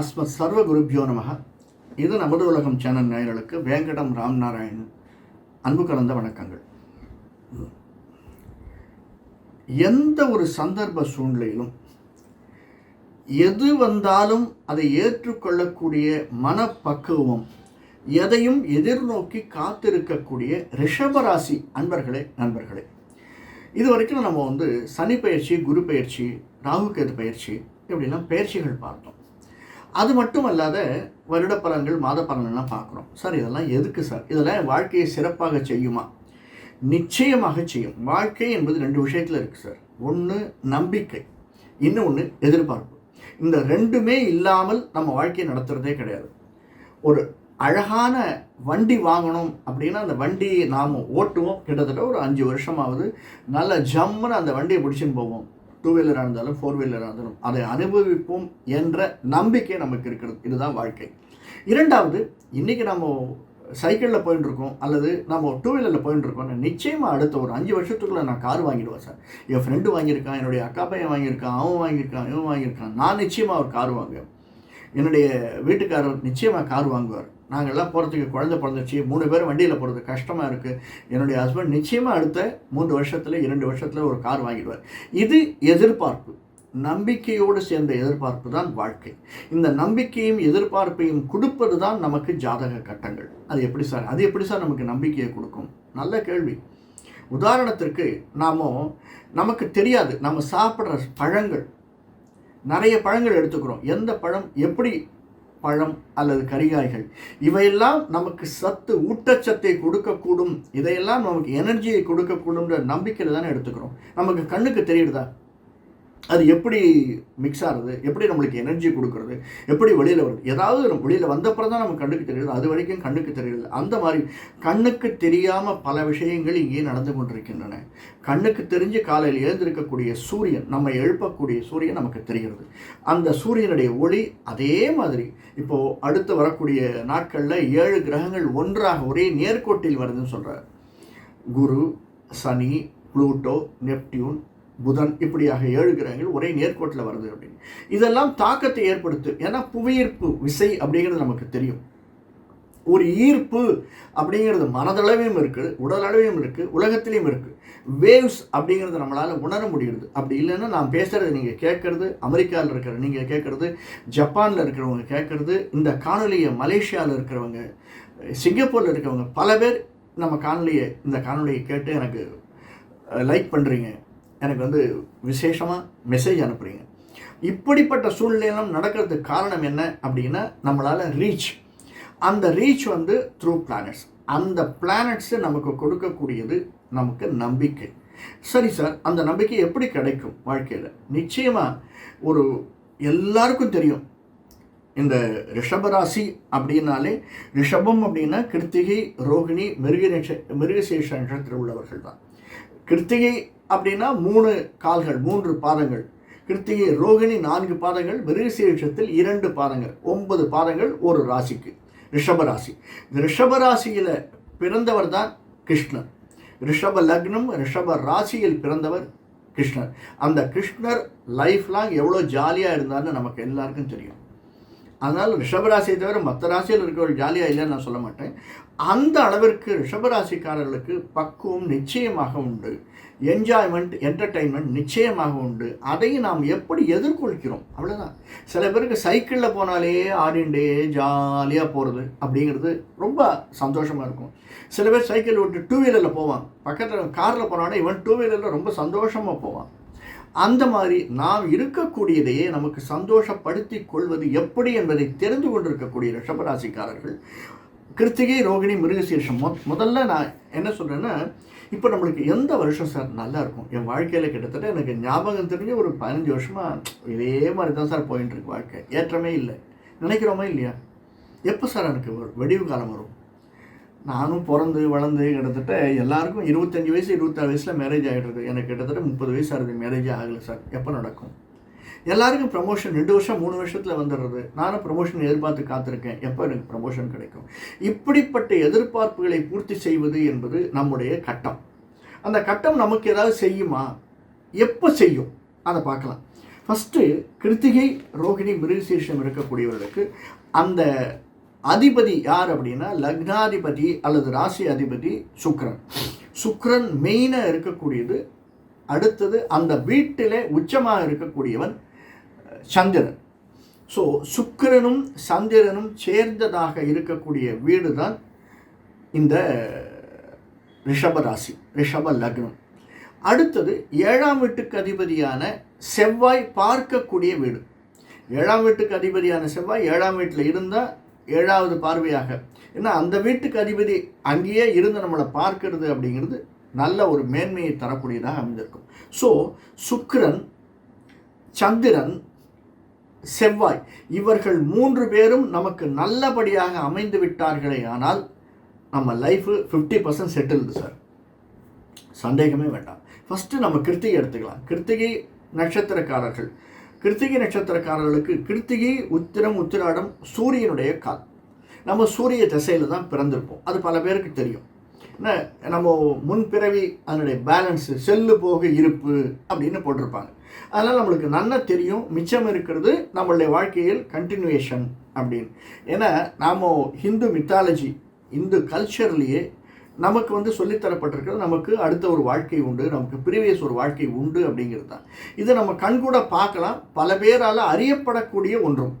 அஸ்மத் சர்வ குருபியோ நமக. இது நமது உலகம் சேனல் நேயர்களுக்கு வேங்கடம் ராம் நாராயணன் அன்பு கலந்த வணக்கங்கள். எந்த ஒரு சந்தர்ப்ப சூழ்நிலையிலும் எது வந்தாலும் அதை ஏற்றுக்கொள்ளக்கூடிய மனப்பக்குவம் எதையும் எதிர்நோக்கி காத்திருக்கக்கூடிய ரிஷபராசி அன்பர்களே நண்பர்களே. இது வரைக்கும் நம்ம வந்து சனி பயிற்சி குரு பயிற்சி ராகு கேது பயிற்சி இப்படிலாம் பயிற்சிகள் பார்த்தோம். அது மட்டும் அல்லாத வருட பலன்கள் மாத பலன்கள்லாம் பார்க்குறோம். சார் இதெல்லாம் எதுக்கு சார்? இதெல்லாம் என் வாழ்க்கையை சிறப்பாக செய்யுமா? நிச்சயமாக செய்யும். வாழ்க்கை என்பது ரெண்டு விஷயத்தில் இருக்குது சார். ஒன்று நம்பிக்கை. இன்னொன்று எதிர்பார்ப்பு. இந்த ரெண்டுமே இல்லாமல் நம்ம வாழ்க்கையை நடத்துகிறதே கிடையாது. ஒரு அழகான வண்டி வாங்கணும் அப்படின்னா அந்த வண்டியை நாம் ஓட்டுவோம். கிட்டத்தட்ட ஒரு அஞ்சு வருஷமாவது. நல்ல ஜம்முன்னு அந்த வண்டியை பிடிச்சின்னு போவோம். டூ வீலராக இருந்தாலும் ஃபோர் வீலராக இருந்தாலும் அதை அனுபவிப்போம் என்ற நம்பிக்கை நமக்கு இருக்கிறது. இதுதான் வாழ்க்கை. இரண்டாவது இன்றைக்கி நம்ம சைக்கிளில் போயின்னு இருக்கோம் அல்லது நம்ம டூ வீலரில் போயின்னு இருக்கோம் நிச்சயமாக அடுத்த ஒரு அஞ்சு வருஷத்துக்குள்ளே நான் கார் வாங்கிடுவேன் சார். என் ஃப்ரெண்டு வாங்கியிருக்கான் என்னுடைய அக்கா பையன் வாங்கியிருக்கான் அவன் வாங்கியிருக்கான் இவன் வாங்கியிருக்கான். நான் நிச்சயமாக ஒரு கார் வாங்குவேன். என்னுடைய வீட்டுக்காரர் நிச்சயமாக கார் வாங்குவார். நாங்கள்லாம் போகிறதுக்கு குழந்தை பிறந்துச்சு மூணு பேர் வண்டியில் போகிறது கஷ்டமாக இருக்குது என்னுடைய ஹஸ்பண்ட் நிச்சயமாக அடுத்த மூன்று வருஷத்தில் இரண்டு வருஷத்தில் ஒரு கார் வாங்கிடுவார். இது எதிர்பார்ப்பு. நம்பிக்கையோடு சேர்ந்த எதிர்பார்ப்பு தான் வாழ்க்கை. இந்த நம்பிக்கையும் எதிர்பார்ப்பையும் கொடுப்பது தான் நமக்கு ஜாதக கட்டங்கள். அது எப்படி சார்? அது எப்படி சார் நமக்கு நம்பிக்கையை கொடுக்கும்? நல்ல கேள்வி. உதாரணத்திற்கு நாம் நமக்கு தெரியாது. நம்ம சாப்பிட்ற பழங்கள் நிறைய பழங்கள் எடுத்துக்கிறோம். எந்த பழம் எப்படி பழம் அல்லது கரிகாய்கள்? இவையெல்லாம் நமக்கு சத்து ஊட்டச்சத்தை கொடுக்கக்கூடும். இதையெல்லாம் நமக்கு எனர்ஜியை கொடுக்கக்கூடும்ன்ற நம்பிக்கையில் தானே எடுத்துக்கிறோம். நமக்கு கண்ணுக்கு தெரியுதா? அது எப்படி மிக்ஸ் ஆகுறது எப்படி நம்மளுக்கு எனர்ஜி கொடுக்குறது? எப்படி வெளியில் வருது ஏதாவது வெளியில் வந்தப்புறம் தான் நமக்கு கண்ணுக்கு தெரியுது. அது வரைக்கும் கண்ணுக்கு தெரியுது அந்த மாதிரி கண்ணுக்கு தெரியாமல் பல விஷயங்கள் இங்கே நடந்து கொண்டிருக்கின்றன. கண்ணுக்கு தெரிஞ்சு காலையில் எழுந்திருக்கக்கூடிய சூரியன் நம்ம எழுப்பக்கூடிய சூரியன் நமக்கு தெரிகிறது. அந்த சூரியனுடைய ஒளி அதே மாதிரி. இப்போது அடுத்து வரக்கூடிய நாட்களில் ஏழு கிரகங்கள் ஒன்றாக ஒரே நேர்கோட்டில் வருதுன்னு சொல்கிறார் குரு சனி ப்ளூட்டோ நெப்டியூன் புதன் இப்படியாக ஏழு கிரகங்கள் ஒரே நேர்கோட்டில் வருது அப்படின்னு. இதெல்லாம் தாக்கத்தை ஏற்படுத்து. ஏன்னா புவியீர்ப்பு விசை அப்படிங்கிறது நமக்கு தெரியும். ஒரு ஈர்ப்பு அப்படிங்கிறது மனதளவையும் இருக்குது உடலளவையும் இருக்குது உலகத்திலையும் இருக்குது வேவ்ஸ் அப்படிங்கிறது நம்மளால் உணர முடியுது அப்படி இல்லைன்னா நான் பேசுகிறது நீங்கள் கேட்குறது அமெரிக்காவில் இருக்கிற நீங்கள் கேட்குறது ஜப்பானில் இருக்கிறவங்க கேட்குறது இந்த காணொலியை மலேசியாவில் இருக்கிறவங்க சிங்கப்பூரில் இருக்கிறவங்க பல பேர் நம்ம காணொலியை இந்த காணொலியை கேட்டு எனக்கு லைக் பண்ணுறீங்க எனக்கு வந்து விசேஷமாக மெசேஜ் அனுப்புகிறீங்க இப்படிப்பட்ட சூழ்நிலையெல்லாம் நடக்கிறதுக்கு காரணம் என்ன அப்படின்னா நம்மளால் ரீச் அந்த ரீச் வந்து த்ரூ பிளானட்ஸ் அந்த பிளானட்ஸு நமக்கு கொடுக்கக்கூடியது நமக்கு நம்பிக்கை. சரி சார் அந்த நம்பிக்கை எப்படி கிடைக்கும் வாழ்க்கையில்? நிச்சயமாக ஒரு எல்லாருக்கும் தெரியும். இந்த ரிஷபராசி அப்படின்னாலே ரிஷபம் அப்படின்னா கிருத்திகை ரோகிணி மிருக நட்ச மிருகசேஷ நட்சத்திரம் உள்ளவர்கள் தான் கிருத்திகை அப்படின்னா மூணு கால்கள் மூன்று பாதங்கள். கிருத்திகை ரோகிணி நான்கு பாதங்கள் மிருகசீஷத்தில் இரண்டு பாதங்கள் ஒன்பது பாதங்கள் ஒரு ராசிக்கு ரிஷபராசி இந்த ரிஷபராசியில் பிறந்தவர் தான் கிருஷ்ணர். ரிஷப லக்னம் ரிஷப ராசியில் பிறந்தவர் கிருஷ்ணர். அந்த கிருஷ்ணர் லைஃப் லாங் எவ்வளோ ஜாலியாக இருந்தார்னு நமக்கு எல்லாருக்கும் தெரியும். அதனால் ரிஷபராசியை தவிர மற்ற ராசியில் இருக்கிறவர்கள் ஜாலியாக இல்லைன்னு நான் சொல்ல மாட்டேன். அந்த அளவிற்கு ரிஷபராசிக்காரர்களுக்கு பக்குவம் நிச்சயமாக உண்டு. என்ஜாய்மெண்ட் என்டர்டெயின்மெண்ட் நிச்சயமாக உண்டு. அதையும் நாம் எப்படி எதிர்கொள்கிறோம்? அவ்வளோதான் சில பேருக்கு சைக்கிளில் போனாலே ஆடிண்டே ஜாலியாக போகிறது அப்படிங்கிறது ரொம்ப சந்தோஷமாக இருக்கும். சில பேர் சைக்கிள் விட்டு டூ வீலரில் போவான் பக்கத்தில் காரில் போனாலே இவன் டூ வீலரில் ரொம்ப சந்தோஷமாக போவான். அந்த மாதிரி நாம் இருக்கக்கூடியதையே நமக்கு சந்தோஷப்படுத்தி கொள்வது எப்படி என்பதை தெரிந்து கொண்டிருக்கக்கூடிய ரிஷபராசிக்காரர்கள் கிருத்திகை ரோகிணி மிருகசீர்ஷம். மொ முதல்ல நான் என்ன சொல்கிறேன்னா இப்போ நம்மளுக்கு எந்த வருஷம் சார் நல்லா இருக்கும்? என் வாழ்க்கையில் கிட்டத்தட்ட எனக்கு ஞாபகம் தெரிஞ்ச ஒரு பதினஞ்சு வருஷமாக இதே மாதிரி தான் சார் போயின்னு இருக்கு வாழ்க்கை. ஏற்றமே இல்லை. நினைக்கிறோமா இல்லையா? எப்போ சார் எனக்கு ஒரு வெடிவு காலம் வரும்? நானும் பிறந்து வளர்ந்து கிட்டத்தட்ட எல்லாருக்கும் இருபத்தஞ்சி வயசு இருபத்தாறு வயசில் மேரேஜ் ஆகிடுறது எனக்கு கிட்டத்தட்ட முப்பது வயசு ஆகுது. மேரேஜ் ஆகலை சார் எப்போ நடக்கும்? எல்லாருக்கும் ப்ரமோஷன் ரெண்டு வருஷம் மூணு வருஷத்தில் வந்துடுறது. நானும் ப்ரமோஷன் எதிர்பார்த்து காத்திருக்கேன். எப்போ எனக்கு ப்ரமோஷன் கிடைக்கும்? இப்படிப்பட்ட எதிர்பார்ப்புகளை பூர்த்தி செய்வது என்பது நம்முடைய கட்டம். அந்த கட்டம் நமக்கு ஏதாவது செய்யுமா? எப்போ செய்யும்? அதை பார்க்கலாம். ஃபஸ்ட்டு கிருத்திகை ரோகிணி மிருகசீர்ஷம் இருக்கக்கூடியவர்களுக்கு அந்த அதிபதி யார் அப்படின்னா லக்னாதிபதி அல்லது ராசி அதிபதி சுக்ரன் சுக்ரன் மெயினாக இருக்கக்கூடியது அடுத்தது அந்த வீட்டிலே உச்சமாக இருக்கக்கூடியவன் சந்திரன். ஸோ சுக்கிரனும் சந்திரனும் சேர்ந்ததாக இருக்கக்கூடிய வீடு தான் இந்த ரிஷப ராசி ரிஷப லக்னம். அடுத்தது ஏழாம் வீட்டுக்கு அதிபதியான செவ்வாய் பார்க்கக்கூடிய வீடு. ஏழாம் வீட்டுக்கு அதிபதியான செவ்வாய் ஏழாம் வீட்டில் இருந்தால் ஏழாவது பார்வையாக. ஏன்னா அந்த வீட்டுக்கு அதிபதி அங்கேயே இருந்து நம்மளை பார்க்கிறது அப்படிங்கிறது நல்ல ஒரு மேன்மையை தரக்கூடியதாக அமைந்திருக்கும். ஸோ சுக்கிரன் சந்திரன் செவ்வாய் இவர்கள் மூன்று பேரும் நமக்கு நல்லபடியாக அமைந்து விட்டார்களே ஆனால் நம்ம life fifty percent settled sir சந்தேகமே வேண்டாம். ஃபஸ்ட்டு நம்ம கிருத்திகை எடுத்துக்கலாம். கிருத்திகை நட்சத்திரக்காரர்கள். கிருத்திகை நட்சத்திரக்காரர்களுக்கு கிருத்திகை உத்திரம் உத்திராடம் சூரியனுடைய கால். நம்ம சூரிய திசையில் தான் பிறந்திருப்போம். அது பல பேருக்கு தெரியும். என்ன நம்ம முன்பிறவி அதனுடைய பேலன்ஸு செல்லு போக இருப்பு அப்படின்னு போட்டிருப்பாங்க. அதனால் நம்மளுக்கு நல்லா தெரியும் மிச்சம் இருக்கிறது நம்மளுடைய வாழ்க்கையில் கண்டினியூவேஷன் அப்படின்னு. ஏன்னா நாம் ஹிந்து மித்தாலஜி இந்து கல்ச்சர்லேயே நமக்கு வந்து சொல்லித்தரப்பட்டிருக்கிறது நமக்கு அடுத்த ஒரு வாழ்க்கை உண்டு நமக்கு ப்ரீவியஸ் ஒரு வாழ்க்கை உண்டு அப்படிங்கிறது தான். இதை நம்ம கண்கூட பார்க்கலாம். பல பேரால் அறியப்படக்கூடிய ஒன்றும்.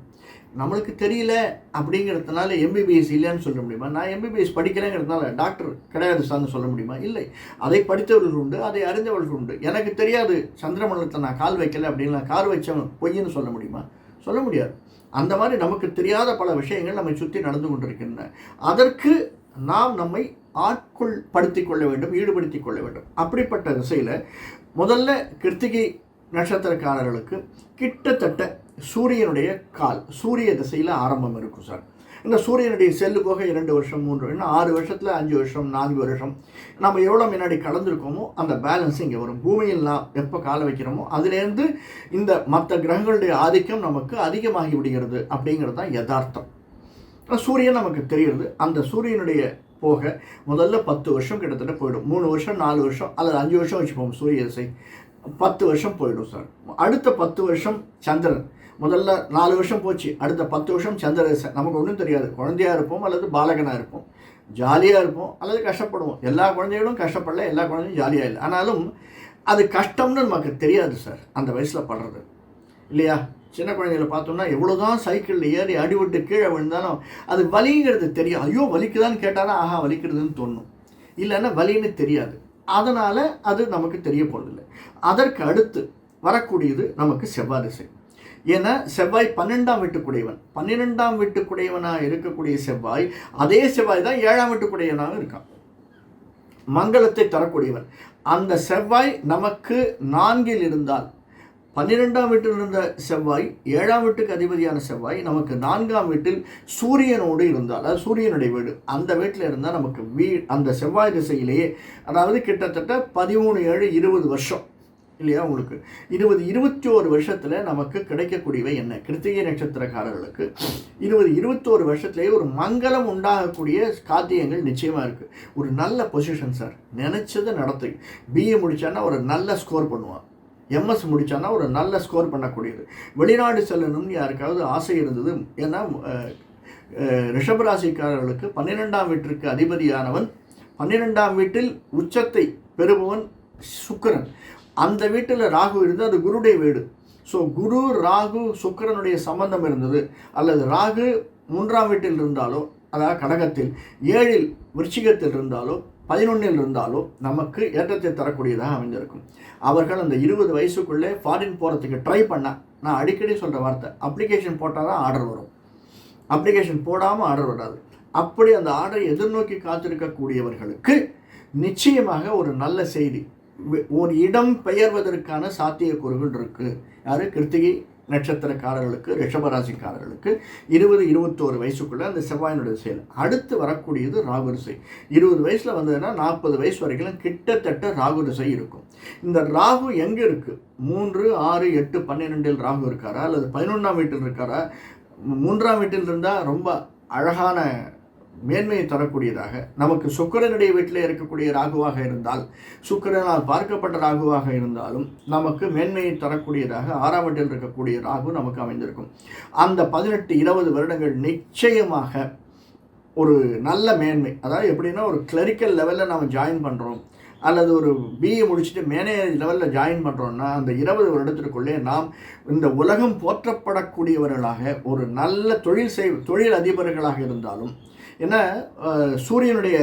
நம்மளுக்கு தெரியல அப்படிங்கிறதுனால எம்பிபிஎஸ் இல்லைன்னு சொல்ல முடியுமா? நான் எம்பிபிஎஸ் படிக்கிறேங்கிறதுனால டாக்டர் கிடையாது சார்னு சொல்ல முடியுமா? இல்லை. அதை படித்தவர்கள் உண்டு அதை அறிந்தவர்கள் உண்டு. எனக்கு தெரியாது சந்திரமண்டலத்தை நான் கால் வைக்கலை அப்படின்னு நான் கால் வச்சவன் பொய்ன்னு சொல்ல முடியுமா? சொல்ல முடியாது. அந்த மாதிரி நமக்கு தெரியாத பல விஷயங்கள் நம்மை சுற்றி நடந்து கொண்டிருக்கின்றன. அதற்கு நாம் நம்மை ஆட்கொள் படுத்திக் கொள்ள வேண்டும் ஈடுபடுத்திக் கொள்ள வேண்டும். அப்படிப்பட்ட திசையில் முதல்ல கிருத்திகை நட்சத்திரக்காரர்களுக்கு கிட்டத்தட்ட சூரியனுடைய கால் சூரிய திசையில் ஆரம்பம் இருக்கும் சார். இந்த சூரியனுடைய செல்லு போக இரண்டு வருஷம் மூன்று வருஷம் ஆறு வருஷத்தில் அஞ்சு வருஷம் நான்கு வருஷம் நம்ம எவ்வளோ முன்னாடி கலந்துருக்கோமோ அந்த பேலன்ஸ் இங்கே வரும். பூமியில் நாம் எப்போ கால வைக்கிறோமோ அதுலேருந்து இந்த மற்ற கிரகங்களுடைய ஆதிக்கம் நமக்கு அதிகமாகி விடுகிறது அப்படிங்கிறது தான் யதார்த்தம். சூரியன் நமக்கு தெரிகிறது. அந்த சூரியனுடைய போக முதல்ல பத்து வருஷம் கிட்டத்தட்ட போயிடும். மூணு வருஷம் நாலு வருஷம் அல்லது அஞ்சு வருஷம் வச்சுப்போம் சூரிய திசை பத்து வருஷம் போயிடும் சார். அடுத்த பத்து வருஷம் சந்திரன். முதல்ல நாலு வருஷம் போச்சு அடுத்த பத்து வருஷம் சந்திர திசை நமக்கு ஒன்றும் தெரியாது. குழந்தையாக இருப்போம் அல்லது பாலகனாக இருப்போம். ஜாலியாக இருப்போம் அல்லது கஷ்டப்படுவோம். எல்லா குழந்தைகளும் கஷ்டப்படல எல்லா குழந்தையும் ஜாலியாக இல்லை. ஆனாலும் அது கஷ்டம்னு நமக்கு தெரியாது சார் அந்த வயசில் படுறது. இல்லையா? சின்ன குழந்தைகளை பார்த்தோம்னா எவ்வளோதான் சைக்கிளில் ஏறி அடிபட்டு கீழே விழுந்தாலும் அது வலிங்கிறது தெரியும். ஐயோ வலிக்குதான்னு கேட்டாலும் ஆஹா வலிக்கிறதுன்னு தோணும். இல்லைன்னா வலின்னு தெரியாது. அதனால் அது நமக்கு தெரிய போகிறதில்லை அதற்கு அடுத்து வரக்கூடியது நமக்கு செவ்வாய் திசை. ஏன்னா செவ்வாய் பன்னெண்டாம் வீட்டுக்குடையவன். பன்னிரெண்டாம் வீட்டுக்குடையவனாக இருக்கக்கூடிய செவ்வாய் அதே செவ்வாய் தான் ஏழாம் வீட்டுக்குடையவனாகவும் இருக்கான். மங்களத்தை தரக்கூடியவன். அந்த செவ்வாய் நமக்கு நான்கில் இருந்தால் பன்னிரெண்டாம் வீட்டில் இருந்த செவ்வாய் ஏழாம் வீட்டுக்கு அதிபதியான செவ்வாய் நமக்கு நான்காம் வீட்டில் சூரியனோடு இருந்தால் அதாவது சூரியனுடைய வீடு. அந்த வீட்டில் இருந்தால் நமக்கு வீ அந்த செவ்வாய் திசையிலேயே அதாவது கிட்டத்தட்ட பதிமூணு ஏழு இருபது வருஷம். இல்லையா உங்களுக்கு? இருபது இருபத்தி ஓரு வருஷத்தில் நமக்கு கிடைக்கக்கூடியவை என்ன? கிருத்திகை நட்சத்திரக்காரர்களுக்கு இருபது இருபத்தோரு வருஷத்துலேயே ஒரு மங்களம் உண்டாகக்கூடிய காத்தியங்கள் நிச்சயமாக இருக்குது ஒரு நல்ல பொசிஷன் சார் நினச்சதை நடத்து. பிஏ முடித்தான்னா ஒரு நல்ல ஸ்கோர் பண்ணுவான். எம்எஸ் முடித்தானா ஒரு நல்ல ஸ்கோர் பண்ணக்கூடியது. வெளிநாடு செல்லணும்னு யாருக்காவது ஆசை இருந்தது? ஏன்னா ரிஷபராசிக்காரர்களுக்கு பன்னிரெண்டாம் வீட்டிற்கு அதிபதியானவன் பன்னிரெண்டாம் வீட்டில் உச்சத்தை பெறுபவன் சுக்கரன். அந்த வீட்டில் ராகு இருந்து அது குருடைய வீடு. ஸோ குரு ராகு சுக்கரனுடைய சம்பந்தம் இருந்தது. அல்லது ராகு மூன்றாம் வீட்டில் இருந்தாலோ அதாவது கடகத்தில் ஏழில் விருச்சிகத்தில் இருந்தாலோ பதினொன்றில் இருந்தாலும் நமக்கு ஏற்றத்தை தரக்கூடியதாக அமைந்திருக்கும். அவர்கள் அந்த இருபது வயசுக்குள்ளே ஃபாரின் போகிறதுக்கு ட்ரை பண்ணால் நான் அடிக்கடி சொல்கிற வார்த்தை அப்ளிகேஷன் போட்டால் தான் ஆர்டர் வரும். அப்ளிகேஷன் போடாமல் ஆர்டர் வராது. அப்படி அந்த ஆர்டரை எதிர்நோக்கி காத்திருக்கக்கூடியவர்களுக்கு நிச்சயமாக ஒரு நல்ல செய்தி. ஒரு இடம் பெயர்வதற்கான சாத்தியக்கூறுகள் இருக்குது யார்? கிருத்திகை நட்சத்திரக்காரர்களுக்கு ரிஷபராசிக்காரர்களுக்கு இருபது இருபத்தோரு வயசுக்குள்ளே அந்த செவ்வாயினுடைய செயல். அடுத்து வரக்கூடியது ராகுரிசை இருபது வயசில் வந்ததுன்னா நாற்பது வயசு வரைக்கும் கிட்டத்தட்ட ராகுரிசை இருக்கும். இந்த ராகு எங்கே இருக்குது மூன்று ஆறு எட்டு பன்னிரெண்டில் ராகு இருக்காரா? அல்லது பதினொன்றாம் வீட்டில் இருக்காரா? மூன்றாம் வீட்டில் இருந்தால் ரொம்ப அழகான மேன்மையை தரக்கூடியதாக நமக்கு சுக்கரனுடைய வீட்டில் இருக்கக்கூடிய ராகுவாக இருந்தால் சுக்கரனால் பார்க்கப்பட்ட ராகுவாக இருந்தாலும் நமக்கு மேன்மையை தரக்கூடியதாக ஆறாம் வீட்டில் இருக்கக்கூடிய ராகு நமக்கு அமைந்திருக்கும். அந்த பதினெட்டு இருபது வருடங்கள் நிச்சயமாக ஒரு நல்ல மேன்மை அதாவது எப்படின்னா ஒரு கிளரிக்கல் லெவலில் நம்ம ஜாயின் பண்ணுறோம் அல்லது ஒரு பிஏ முடிச்சுட்டு மேனேஜ் லெவலில் ஜாயின் பண்ணுறோன்னா அந்த இருபது வருடத்திற்குள்ளே நாம் இந்த உலகம் போற்றப்படக்கூடியவர்களாக ஒரு நல்ல தொழில் செய் தொழில் அதிபர்களாக இருந்தாலும் ஏன்னா சூரியனுடைய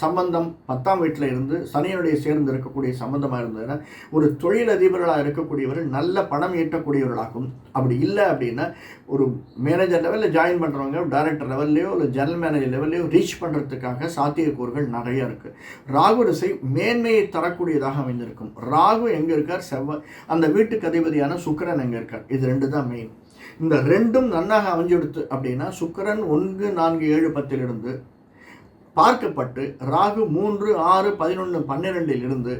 சம்பந்தம் பத்தாம் வீட்டில் இருந்து சனியனுடைய சேர்ந்து இருக்கக்கூடிய சம்பந்தமாக இருந்ததுன்னா ஒரு தொழில் அதிபர்களாக இருக்கக்கூடியவர்கள் நல்ல பணம் ஈட்டக்கூடியவர்களாகும். அப்படி இல்லை அப்படின்னா ஒரு மேனேஜர் லெவலில் ஜாயின் பண்ணுறவங்க டைரக்டர் லெவல்லையோ இல்லை ஜெனரல் மேனேஜர் லெவல்லையோ ரீச் பண்ணுறதுக்காக சாத்தியக்கூறுகள் நிறைய இருக்குது ராகு திசை மேன்மையை தரக்கூடியதாக அமைந்திருக்கும். ராகு எங்கே இருக்கார்? செவ்வாய் அந்த வீட்டுக்கு அதிபதியான சுக்கரன் எங்கே இருக்கார்? இது ரெண்டு தான் மெயின் இந்த ரெண்டும் நன்னாக அமைஞ்சிடுத்து அப்படின்னா சுக்கரன் ஒன்று நான்கு ஏழு பத்திலிருந்து பார்க்கப்பட்டு ராகு மூன்று ஆறு பதினொன்று பன்னிரெண்டில் இருந்து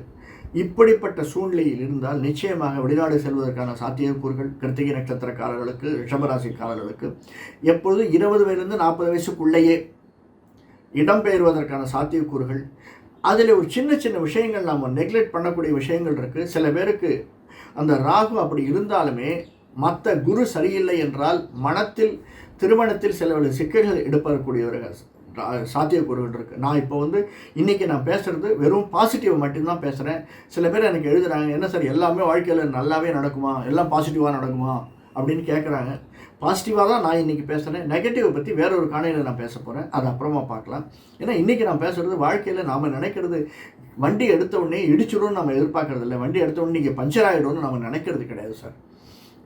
இப்படிப்பட்ட சூழ்நிலையில் இருந்தால் நிச்சயமாக வெளிநாடு செல்வதற்கான சாத்தியக்கூறுகள் கிருத்திகை நட்சத்திரக்காரர்களுக்கு ரிஷபராசிக்காரர்களுக்கு. எப்பொழுது இருபது வயதிலிருந்து நாற்பது வயசுக்குள்ளேயே இடம்பெயர்வதற்கான சாத்தியக்கூறுகள். அதில் ஒரு சின்ன சின்ன விஷயங்கள் நாம் நெக்லெக்ட் பண்ணக்கூடிய விஷயங்கள் இருக்குது சில பேருக்கு அந்த ராகு அப்படி இருந்தாலுமே மற்ற குரு சரியில்லை என்றால் மனத்தில் திருமணத்தில் சில சிக்கல்கள் எடுப்பதற்கூடியவர்கள் சாத்தியக்கூறுகள் இருக்குது நான் இப்போ வந்து இன்றைக்கி நான் பேசுகிறது வெறும் பாசிட்டிவ் மட்டும்தான் பேசுகிறேன் சில பேர் எனக்கு எழுதுறாங்க என்ன சார் எல்லாமே வாழ்க்கையில் நல்லாவே நடக்குமா? எல்லாம் பாசிட்டிவாக நடக்குமா? அப்படின்னு கேட்குறாங்க பாசிட்டிவாக தான் நான் இன்றைக்கி பேசுகிறேன் நெகட்டிவை பற்றி வேற ஒரு காணையில் நான் பேச போகிறேன் அது அப்புறமா பார்க்கலாம். ஏன்னா இன்றைக்கி நான் பேசுகிறது வாழ்க்கையில் நாம் நினைக்கிறது வண்டி எடுத்த உடனே இடிச்சிடும்னு நம்ம எதிர்பார்க்கறது இல்லை வண்டி எடுத்த உடனே இங்கே பஞ்சர் ஆகிடும்னு நம்ம நினைக்கிறது கிடையாது சார்.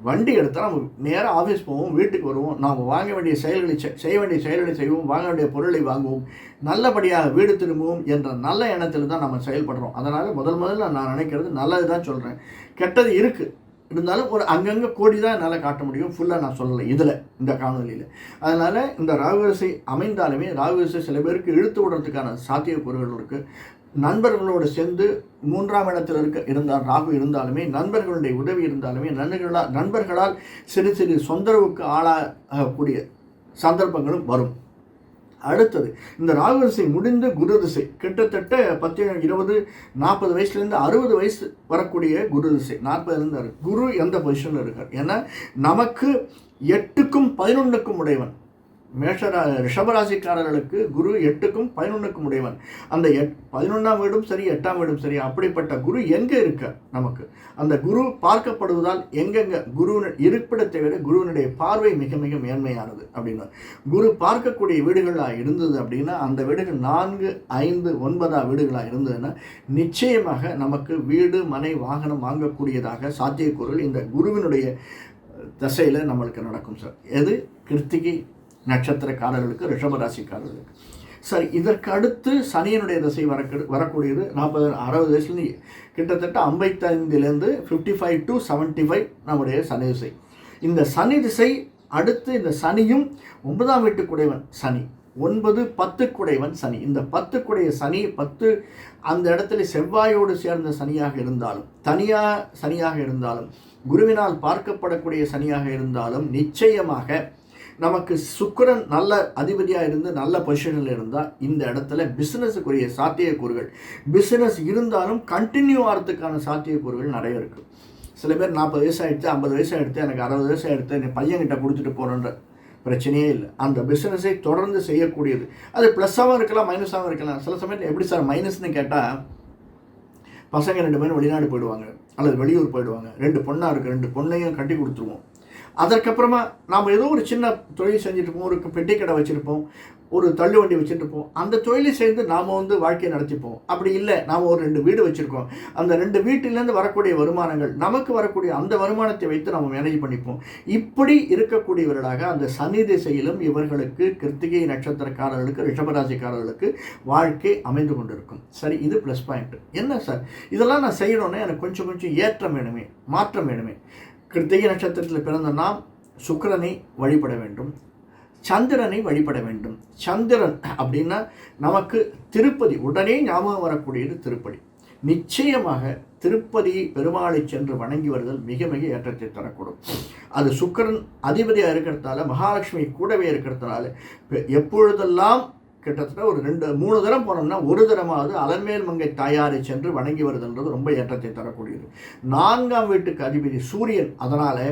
வண்டி எடுத்தால் நம்ம நேராக ஆஃபீஸ் போவோம் வீட்டுக்கு வருவோம். நாம் வாங்க வேண்டிய செயல்களை செய்ய வேண்டிய செயல்களை செய்வோம் வாங்க வேண்டிய பொருளை வாங்குவோம். நல்லபடியாக வீடு திரும்புவோம் என்ற நல்ல எண்ணத்தில் தான் நம்ம செயல்படுறோம். அதனால் முதல் முதல்ல நான் நினைக்கிறது நல்லது தான் சொல்கிறேன் கெட்டது இருக்குது இருந்தாலும் ஒரு அங்கங்கே கோடி தான் என்னால் காட்ட முடியும். ஃபுல்லாக நான் சொல்லலை இதில் இந்த காணொலியில் அதனால் இந்த ராகுவரிசை அமைந்தாலுமே ராகுவரிசை சில பேருக்கு இழுத்து விடுறதுக்கான சாத்தியக்கூறுகள் இருக்குது நண்பர்களோடு சேர்ந்து மூன்றாம் இடத்தில் இருக்க இருந்தால் ராகு இருந்தாலுமே நண்பர்களுடைய உதவி இருந்தாலுமே நண்பர்களால் நண்பர்களால் சிறு சிறு சொந்தரவுக்கு ஆளாகக்கூடிய சந்தர்ப்பங்களும் வரும். அடுத்தது இந்த ராகுவரிசை முடிந்து குரு திசை. கிட்டத்தட்ட பத்து இருபது நாற்பது வயசுலேருந்து அறுபது வயசு வரக்கூடிய குரு திசை. நாற்பதுலேருந்து குரு எந்த பொசிஷனில் இருக்கார்? ஏன்னா நமக்கு எட்டுக்கும் பதினொன்றுக்கும் உடையவன். மேஷரா ரிஷபராசிக்காரர்களுக்கு குரு எட்டுக்கும் பதினொன்றுக்கும் உடையவன். அந்த எட் பதினொன்றாம் வீடும் சரி எட்டாம் வீடும் சரி அப்படிப்பட்ட குரு எங்கே இருக்க? நமக்கு. அந்த குரு பார்க்கப்படுவதால் எங்கெங்க? குரு இருப்பிடத்தை விட குருவினுடைய பார்வை மிக மிக மேன்மையானது அப்படின்னா. குரு பார்க்கக்கூடிய வீடுகளாக இருந்தது அப்படின்னா அந்த வீடுகள் நான்கு ஐந்து ஒன்பதாம் வீடுகளாக இருந்ததுன்னா நிச்சயமாக நமக்கு வீடு மனை வாகனம் வாங்கக்கூடியதாக சாத்தியக்கூறுகள் இந்த குருவினுடைய தசையில் நம்மளுக்கு நடக்கும் சார். எது? கிருத்திகை நட்சத்திரக்காரர்களுக்கு ரிஷபராசிக்காரர்களுக்கு சரி இதற்கு அடுத்து சனியனுடைய திசை வரக்கு வரக்கூடியது நாற்பது அறுபது வயசுலேருந்து கிட்டத்தட்ட ஐம்பத்தைந்துலேருந்து fifty five to seventy five நம்முடைய சனி திசை. இந்த சனி திசை அடுத்து இந்த சனியும் ஒன்பதாம் வீட்டுக்குடையவன் சனி ஒன்பது பத்துக்குடையவன் சனி. இந்த பத்துக்குடைய சனி பத்து அந்த இடத்துல செவ்வாயோடு சேர்ந்த சனியாக இருந்தாலும் தனியாக சனியாக இருந்தாலும் குருவினால் பார்க்கப்படக்கூடிய சனியாக இருந்தாலும் நிச்சயமாக நமக்கு சுக்கரன் நல்ல அதிபதியாக இருந்து நல்ல பொசிஷனில் இருந்தால் இந்த இடத்துல பிஸ்னஸுக்குரிய சாத்தியக்கூறுகள். பிஸ்னஸ் இருந்தாலும் கண்டினியூ ஆகிறதுக்கான சாத்தியக்கூறுகள் நிறைய இருக்குது சில பேர் நாற்பது வயசு ஆகிடுச்சு ஐம்பது வயசு ஆகிடுத்து எனக்கு அறுபது வயசு ஆகிடுத்து என் பையன்கிட்ட கொடுத்துட்டு போகிறோன்ற பிரச்சனையே இல்லை. அந்த பிஸ்னஸை தொடர்ந்து செய்யக்கூடியது. அது ப்ளஸ்ஸாகவும் இருக்கலாம் மைனஸாகவும் இருக்கலாம். சில சமயத்தில் எப்படி சார் மைனஸ்னு கேட்டால் பசங்க ரெண்டு பேரும் வெளிநாடு போயிடுவாங்க அல்லது வெளியூர் போயிடுவாங்க. ரெண்டு பொண்ணாக இருக்குது ரெண்டு பொண்ணையும் கட்டி கொடுத்துருவோம். அதற்கப்புறமா நாம் ஏதோ ஒரு சின்ன தொழில் செஞ்சுருப்போம் ஒரு பெட்டி கடை வச்சுருப்போம் ஒரு தள்ளு வண்டி வச்சுருப்போம். அந்த தொழிலை சேர்ந்து நாம் வந்து வாழ்க்கையை நடத்திப்போம். அப்படி இல்லை நாம் ஒரு ரெண்டு வீடு வச்சுருக்கோம். அந்த ரெண்டு வீட்டிலேருந்து வரக்கூடிய வருமானங்கள் நமக்கு வரக்கூடிய அந்த வருமானத்தை வைத்து நம்ம மேனேஜ் பண்ணிப்போம். இப்படி இருக்கக்கூடியவர்களாக அந்த சனி திசையிலும் இவர்களுக்கு கிருத்திகை நட்சத்திரக்காரர்களுக்கு ரிஷபராசிக்காரர்களுக்கு வாழ்க்கை அமைந்து கொண்டிருக்கும். சரி இது ப்ளஸ் பாயிண்ட் என்ன சார்? இதெல்லாம் நான் செய்யணும்னா எனக்கு கொஞ்சம் கொஞ்சம் ஏற்றம் வேணுமே மாற்றம் வேணுமே. கிருத்திகை நட்சத்திரத்தில் பிறந்த நாம் சுக்கிரனை வழிபட வேண்டும். சந்திரனை வழிபட வேண்டும். சந்திரன் அப்படின்னா நமக்கு திருப்பதி உடனே ஞாபகம் வரக்கூடியது திருப்பதி. நிச்சயமாக திருப்பதி பெருமாளை சென்று வணங்கி வருதல் மிக மிக ஏற்றத்தை தரக்கூடும். அது சுக்கிரன் அதிபதியாக இருக்கிறதால மகாலட்சுமி கூடவே இருக்கிறதுனால எப்பொழுதெல்லாம் கிட்டத்தட்ட ஒரு ரெண்டு மூணு தரம் போனோம்னா ஒரு தரமாவது அலமேல் மங்கை தாயாரை சென்று வணங்கி வருதுன்றது ரொம்ப ஏற்றத்தை தரக்கூடியது. நான்காம் வீட்டுக்கு அதிபதி சூரியன் அதனால்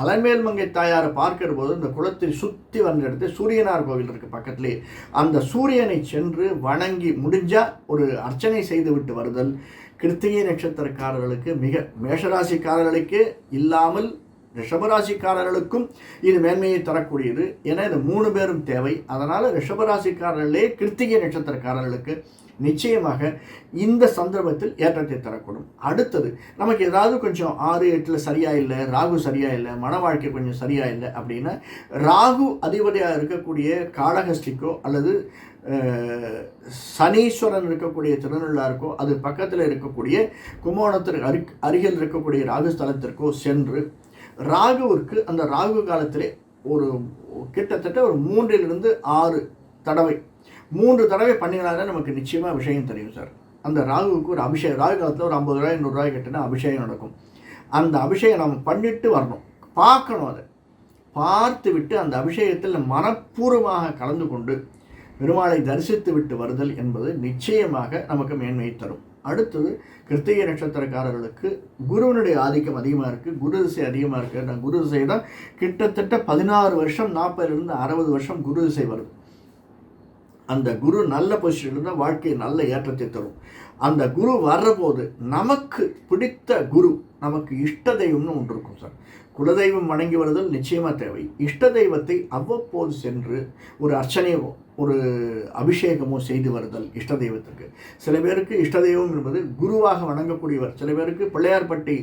அலமேல் மங்கை தாயாரை பார்க்கிற போது இந்த குளத்தை சுற்றி வந்த இடத்து சூரியனார் கோவில் இருக்குது பக்கத்துலேயே அந்த சூரியனை சென்று வணங்கி முடிஞ்சால் ஒரு அர்ச்சனை செய்து விட்டு வருதல். கிருத்திகை நட்சத்திரக்காரர்களுக்கு மிக மேஷராசிக்காரர்களுக்கு இல்லாமல் ரிஷபராசிக்காரர்களுக்கும் இது மேன்மையை தரக்கூடியது. ஏன்னா இது மூணு பேரும் தேவை. அதனால் ரிஷபராசிக்காரர்களே கிருத்திகை நட்சத்திரக்காரர்களுக்கு நிச்சயமாக இந்த சந்தர்ப்பத்தில் ஏற்றத்தை தரக்கூடும். அடுத்தது நமக்கு ஏதாவது கொஞ்சம் ஆறு எட்டில் சரியாக இல்லை ராகு சரியாக இல்லை மன வாழ்க்கை கொஞ்சம் சரியாக இல்லை அப்படின்னா ராகு அதிபதியாக இருக்கக்கூடிய காடகஸ்டிக்கோ அல்லது சனீஸ்வரன் இருக்கக்கூடிய திருநள்ளாருக்கோ அது பக்கத்தில் இருக்கக்கூடிய கும்போணத்திற்கு அருக் அருகில் இருக்கக்கூடிய ராகுஸ்தலத்திற்கோ சென்று ராகுவிற்கு அந்த ராகு காலத்திலே ஒரு கிட்டத்தட்ட ஒரு மூன்றிலிருந்து ஆறு தடவை மூன்று தடவை பண்ணினாலே நமக்கு நிச்சயமாக விஷயம் தெரியும் சார். அந்த ராகுவுக்கு ஒரு அபிஷேகம் ராகு காலத்தில் ஒரு ஐம்பது ரூபாய் நூறுரூவாய் கட்டினா அபிஷேகம் நடக்கும். அந்த அபிஷேகம் நம்ம பண்ணிட்டு வரணும். பார்க்கணும் அதை. பார்த்து விட்டு அந்த அபிஷேகத்தில் மனப்பூர்வமாக கலந்து கொண்டு பெருமாளை தரிசித்து விட்டு வருதல் என்பது நிச்சயமாக நமக்கு மேன்மையை தரும். அடுத்தது கிருத்திகை நட்சத்திரக்காரர்களுக்கு குருவனுடைய ஆதிக்கம் அதிகமாக இருக்குது குரு திசை அதிகமாக இருக்குது நான் குரு திசை தான் கிட்டத்தட்ட பதினாறு வருஷம் நாற்பதுலேருந்து அறுபது வருஷம் குரு திசை வருது. அந்த குரு நல்ல பொசிஷனில் இருந்தால் வாழ்க்கை நல்ல ஏற்றத்தை தரும். அந்த குரு வர்றபோது நமக்கு பிடித்த குரு நமக்கு இஷ்ட தெய்வம்னு ஒன்று இருக்கும் சார். குலதெய்வம் வணங்கி வருதல் நிச்சயமாக தேவை. இஷ்ட தெய்வத்தை அவ்வப்போது சென்று ஒரு அர்ச்சனையோ ஒரு அபிஷேகமோ செய்து வருதல் இஷ்ட தெய்வத்திற்கு. சில பேருக்கு இஷ்ட தெய்வம் என்பது குருவாக வணங்கக்கூடியவர் சில பேருக்கு பிள்ளையார்பட்டி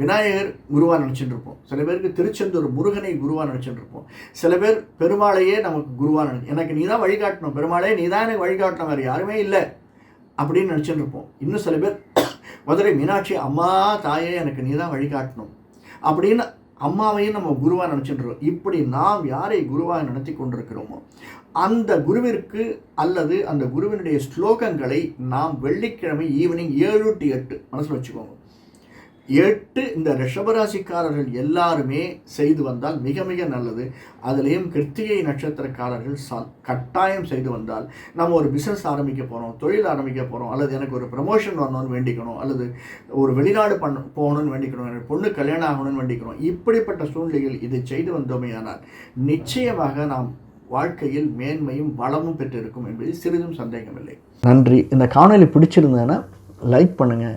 விநாயகர் குருவாக நினச்சிட்டு இருப்போம் சில பேருக்கு திருச்செந்தூர் முருகனை குருவாக நினச்சிட்டு இருப்போம் சில பேர் பெருமாளையே நமக்கு குருவாக நினை எனக்கு நீ தான் வழிகாட்டணும் பெருமாளே நீ தான் எனக்கு வழிகாட்டணும் வேறு யாருமே இல்லை. அப்படின்னு நினச்சிட்டு இருப்போம் இன்னும் சில பேர் மதுரை மீனாட்சி அம்மா தாயே எனக்கு நீ தான் வழிகாட்டணும். அப்படின்னு அம்மாவையும் நம்ம குருவாக நினச்சிட்டுருக்கோம். இப்படி நாம் யாரை குருவாக நடத்தி கொண்டிருக்கிறோமோ அந்த குருவிற்கு அல்லது அந்த குருவினுடைய ஸ்லோகங்களை நாம் வெள்ளிக்கிழமை ஈவினிங் ஏழு டு எட்டு மனசில் வச்சுக்கோங்க. எட்டு இந்த ரிஷபராசிக்காரர்கள் எல்லாருமே செய்து வந்தால் மிக மிக நல்லது. அதுலேயும் கிருத்திகை நட்சத்திரக்காரர்கள் ச கட்டாயம் செய்து வந்தால் நம்ம ஒரு பிஸ்னஸ் ஆரம்பிக்க போகிறோம் தொழில் ஆரம்பிக்க போகிறோம் அல்லது எனக்கு ஒரு ப்ரமோஷன் வரணும்னு வேண்டிக்கணும் அல்லது ஒரு வெளிநாடு பண்ண போகணும்னு வேண்டிக்கணும் எனக்கு பொண்ணு கல்யாணம் ஆகணும்னு வேண்டிக்கணும் இப்படிப்பட்ட சூழ்நிலையில் இதை செய்து வந்தோமே ஆனால் நிச்சயமாக நாம் வாழ்க்கையில் மேன்மையும் வளமும் பெற்றிருக்கும் என்பதில் சிறிதும் சந்தேகமில்லை. நன்றி. இந்த காணொலி பிடிச்சிருந்தேன்னா லைக் பண்ணுங்கள்